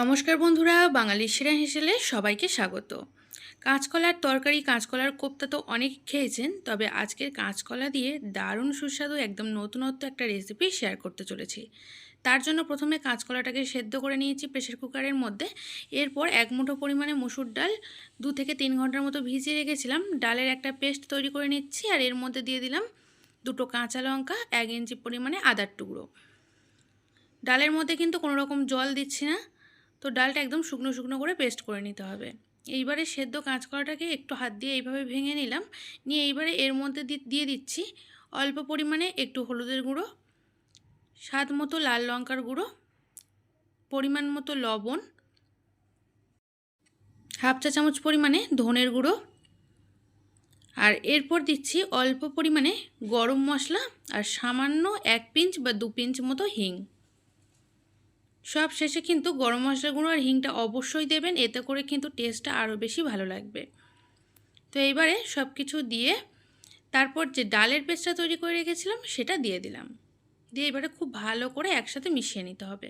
নমস্কার বন্ধুরা বাঙালি সেরা হেসেলে সবাইকে স্বাগত। কাঁচকলার তরকারি, কাঁচকলার কোপ্তা তো অনেক খেয়েছেন, তবে আজকের কাঁচকলা দিয়ে দারুণ সুস্বাদু, একদম নতুনত্ব একটা রেসিপি শেয়ার করতে চলেছি। তার জন্য প্রথমে কাঁচকলাটাকে সেদ্ধ করে নিয়েছি প্রেশার কুকারের মধ্যে। এরপর এক মুঠো পরিমাণে মুসুর ডাল, দু থেকে তিন ঘণ্টার মতো ভিজিয়ে রেখেছিলাম। ডালের একটা পেস্ট তৈরি করে নিচ্ছি আর এর মধ্যে দিয়ে দিলাম দুটো কাঁচা লঙ্কা, এক ইঞ্চি পরিমাণে আদার টুকরো। ডালের মধ্যে কিন্তু কোনো রকম জল দিচ্ছি না। তো ডালটা একদম শুকনো শুকনো করে পেস্ট করে নিতে হবে। এইবারে সেদ্ধ কাঁচকলাটাকে একটু হাত দিয়ে এইভাবে ভেঙে নিলাম। নিয়ে এইবারে এর মধ্যে দিয়ে দিচ্ছি অল্প পরিমাণে একটু হলুদের গুঁড়ো, স্বাদ মতো লাল লঙ্কার গুঁড়ো, পরিমাণ মতো লবণ, হাফ চা চামচ পরিমাণে ধনের গুঁড়ো আর এরপর দিচ্ছি অল্প পরিমাণে গরম মশলা আর সামান্য এক পিঞ্চ বা দু পিঞ্চ মতো হিং। সব শেষে কিন্তু গরম মশলা গুঁড়ো আর হিংটা অবশ্যই দেবেন, এতে করে কিন্তু টেস্টটা আরও বেশি ভালো লাগবে। তো এইবারে সব কিছু দিয়ে তারপর যে ডালের পেস্টটা তৈরি করে রেখেছিলাম সেটা দিয়ে দিলাম। দিয়ে এবারে খুব ভালো করে একসাথে মিশিয়ে নিতে হবে।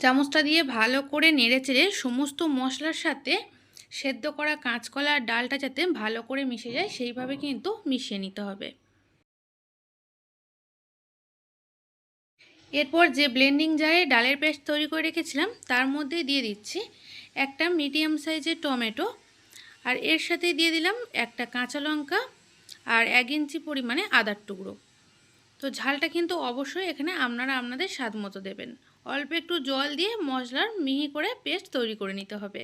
চামচটা দিয়ে ভালো করে নেড়ে চেড়ে সমস্ত মশলার সাথে সেদ্ধ করা কাঁচকলা আর ডালটা যাতে ভালো করে মিশে যায়, সেইভাবে কিন্তু মিশিয়ে নিতে হবে। এরপর যে ব্লেন্ডিং জারে ডালের পেস্ট তৈরি করে রেখেছিলাম, তার মধ্যে দিয়ে দিচ্ছি একটা মিডিয়াম সাইজের টমেটো আর এর সাথে দিয়ে দিলাম একটা কাঁচা লঙ্কা আর এক ইঞ্চি পরিমাণে আদার টুকরো। তো ঝালটা কিন্তু অবশ্যই এখানে আপনারা আপনাদের স্বাদ মতো দেবেন। অল্প একটু জল দিয়ে মশলার মিহি করে পেস্ট তৈরি করে নিতে হবে।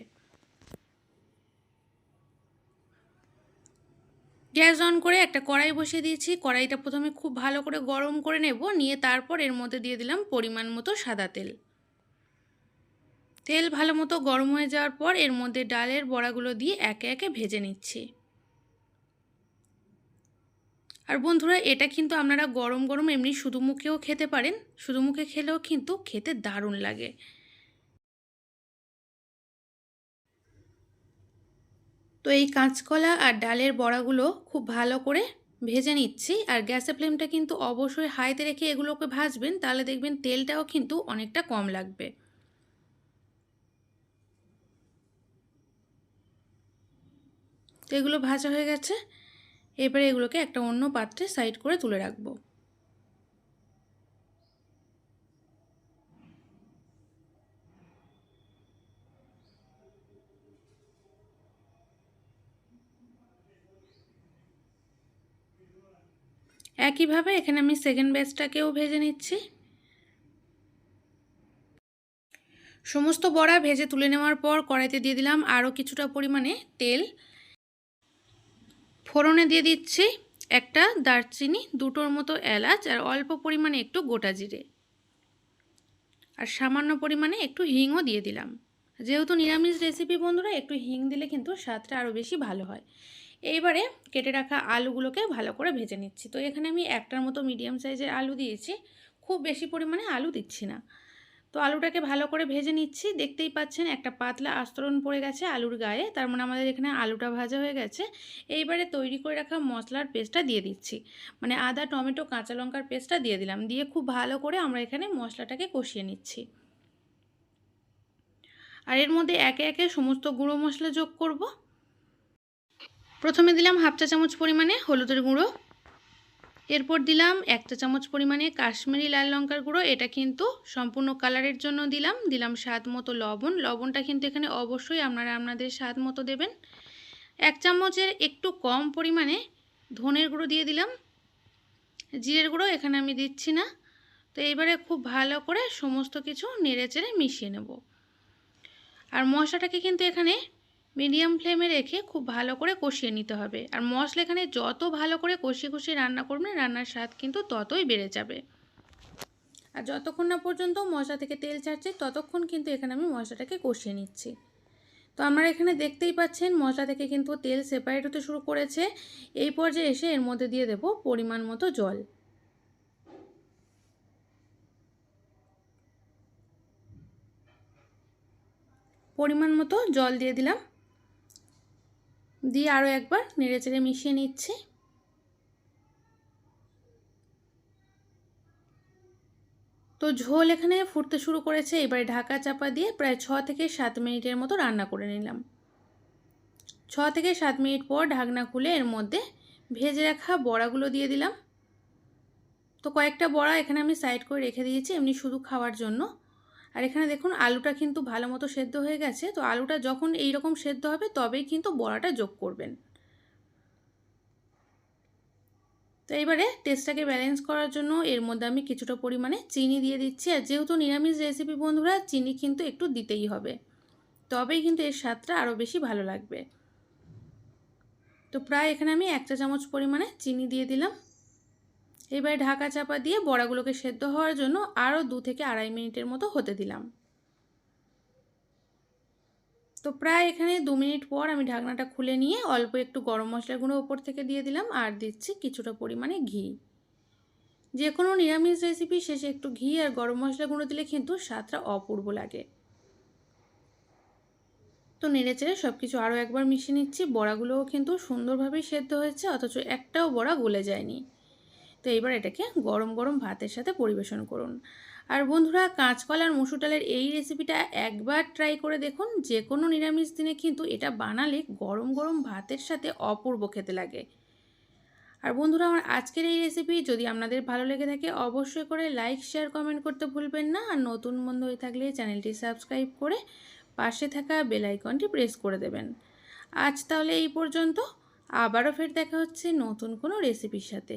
গ্যাস অন করে একটা কড়াই বসিয়ে দিয়েছি। কড়াইটা প্রথমে খুব ভালো করে গরম করে নেব। নিয়ে তারপর এর মধ্যে দিয়ে দিলাম পরিমাণ মতো সাদা তেল। তেল ভালো মতো গরম হয়ে যাওয়ার পর এর মধ্যে ডালের বড়াগুলো দিয়ে একে একে ভেজে নিচ্ছি। আর বন্ধুরা, এটা কিন্তু আপনারা গরম গরম এমনি শুধু মুখেও খেতে পারেন। শুধু মুখে খেলেও কিন্তু খেতে দারুণ লাগে। তো এই কাঁচকলা আর ডালের বড়াগুলো খুব ভালো করে ভেজে নিচ্ছি। আর গ্যাসের ফ্লেমটা কিন্তু অবশ্যই হাইতে রেখে এগুলোকে ভাজবেন, তাহলে দেখবেন তেলটাও কিন্তু অনেকটা কম লাগবে। তো এগুলো ভাজা হয়ে গেছে। এবারে এগুলোকে একটা অন্য পাত্রে সাইড করে তুলে রাখব। একইভাবে এখানে আমি সেকেন্ড ব্যাচটাকেও ভেজে নিচ্ছি। সমস্ত বড়া ভেজে তুলে নেওয়ার পর কড়াইতে দিয়ে দিলাম আরও কিছুটা পরিমাণে তেল। ফোড়নে দিয়ে দিচ্ছি একটা দারচিনি, দুটোর মতো এলাচ আর অল্প পরিমাণে একটু গোটা জিরে। আর সামান্য পরিমাণে একটু হিংও দিয়ে দিলাম। যেহেতু নিরামিষ রেসিপি বন্ধুরা, একটু হিং দিলে কিন্তু স্বাদটা আরও বেশি ভালো হয়। এইবারে কেটে রাখা আলুগুলোকে ভালো করে ভেজে নিচ্ছি। তো এখানে আমি একটার মতো মিডিয়াম সাইজের আলু দিয়েছি। খুব বেশি পরিমাণে আলু দিচ্ছি না। তো আলুটাকে ভালো করে ভেজে নিচ্ছি। দেখতেই পাচ্ছেন একটা পাতলা আস্তরণ পড়ে গেছে আলুর গায়ে। তার মানে আমাদের এখানে আলুটা ভাজা হয়ে গেছে। এইবারে তৈরি করে রাখা মশলার পেস্টটা দিয়ে দিচ্ছি। মানে আদা, টমেটো, কাঁচা লঙ্কার পেস্টটা দিয়ে দিলাম। দিয়ে খুব ভালো করে আমরা এখানে মশলাটাকে কষিয়ে নিচ্ছি। আর এর মধ্যে একে একে সমস্ত গুঁড়ো মশলা যোগ করব। প্রথমে দিলাম হাফ চা চামচ পরিমাণে হলুদের গুঁড়ো। এরপর দিলাম এক চা চামচ পরিমাণে কাশ্মীরি লাল লঙ্কার গুঁড়ো। এটা কিন্তু সম্পূর্ণ কালারের জন্য দিলাম। দিলাম স্বাদ মতো লবণ। লবণটা কিন্তু এখানে অবশ্যই আপনারা আপনাদের স্বাদ মতো দেবেন। এক চামচের একটু কম পরিমাণে ধনের গুঁড়ো দিয়ে দিলাম। জিরের গুঁড়ো এখানে আমি দিচ্ছি না। তো এইবারে খুব ভালো করে সমস্ত কিছু নেড়ে চেড়ে মিশিয়ে নেব। আর মশলাটাকে কিন্তু এখানে মিডিয়াম ফ্লেমে রেখে খুব ভালো করে কষিয়ে নিতে হবে। আর মশলা এখানে যত ভালো করে কষিয়ে কষিয়ে রান্না করবেন রান্নার স্বাদ কিন্তু ততই বেড়ে যাবে। আর যতক্ষণ না পর্যন্ত মশলা থেকে তেল ছাড়ছে, ততক্ষণ কিন্তু এখানে আমি মশলাটাকে কষিয়ে নিচ্ছি। তো আমরা এখানে দেখতেই পাচ্ছেন, মশলা থেকে কিন্তু তেল সেপারেট হতে শুরু করেছে। এই পর্যায়ে এসে এর মধ্যে দিয়ে দেব পরিমাণ মতো জল। পরিমাণ মতো জল দিয়ে দিলাম। দিয়ে আরও একবার নেড়ে চেড়ে মিশিয়ে নিচ্ছি। তো ঝোল এখানে ফুটতে শুরু করেছে, এবারে ঢাকা চাপা দিয়ে প্রায় ছ থেকে সাত মিনিটের মতো রান্না করে নিলাম। ছ থেকে সাত মিনিট পর ঢাকনা খুলে এর মধ্যে ভেজে রাখা বড়াগুলো দিয়ে দিলাম। তো কয়েকটা বড়া এখানে আমি সাইড করে রেখে দিয়েছি, এমনি শুধু খাওয়ার জন্য। আর এখানে দেখুন, আলুটা কিন্তু ভালো মতো সেদ্ধ হয়ে গেছে। তো আলুটা যখন এই রকম সেদ্ধ হবে, তবেই কিন্তু বড়াটা যোগ করবেন। তো এবারে টেস্টটাকে ব্যালেন্স করার জন্য এর মধ্যে আমি কিছুটা পরিমাণে চিনি দিয়ে দিচ্ছি। আর যেহেতু নিরামিষ রেসিপি বন্ধুরা, চিনি কিন্তু একটু দিতেই হবে। তবেই কিন্তু এর স্বাদটা আরও বেশি ভালো লাগবে। তো প্রায় এখানে আমি এক চা চামচ পরিমাণে চিনি দিয়ে দিলাম। এবারে ঢাকা চাপা দিয়ে বড়াগুলোকে সেদ্ধ হওয়ার জন্য আরও দু থেকে আড়াই মিনিটের মতো হতে দিলাম। তো প্রায় এখানে দু মিনিট পর আমি ঢাকনাটা খুলে নিয়ে অল্প একটু গরম মশলার গুঁড়ো ওপর থেকে দিয়ে দিলাম আর দিচ্ছি কিছুটা পরিমাণে ঘি। যে কোনো নিরামিষ রেসিপি শেষে একটু ঘি আর গরম মশলা গুঁড়ো দিলে কিন্তু স্বাদটা অপূর্ব লাগে। তো নেড়ে চেড়ে সব কিছু আরও একবার মিশিয়ে নিচ্ছি। বড়াগুলোও কিন্তু সুন্দরভাবেই সেদ্ধ হয়েছে, অথচ একটাও বড়া গলে যায়নি। তো এবার এটাকে গরম গরম ভাতের সাথে পরিবেশন করুন। আর বন্ধুরা কাঁচকলার মসুর ডালের এই রেসিপিটা একবার ট্রাই করে দেখুন। যে কোনো নিরামিষ দিনে কিন্তু এটা বানালে গরম গরম ভাতের সাথে অপূর্ব খেতে লাগে। আর বন্ধুরা, আমার আজকের এই রেসিপি যদি আপনাদের ভালো লেগে থাকে, অবশ্যই করে লাইক শেয়ার কমেন্ট করতে ভুলবেন না। আর নতুন বন্ধু হয়ে থাকলে চ্যানেলটি সাবস্ক্রাইব করে পাশে থাকা বেল আইকনটি প্রেস করে দেবেন। আজ তাহলে এই পর্যন্ত। আবারও ফের দেখা হচ্ছে নতুন কোনো রেসিপির সাথে।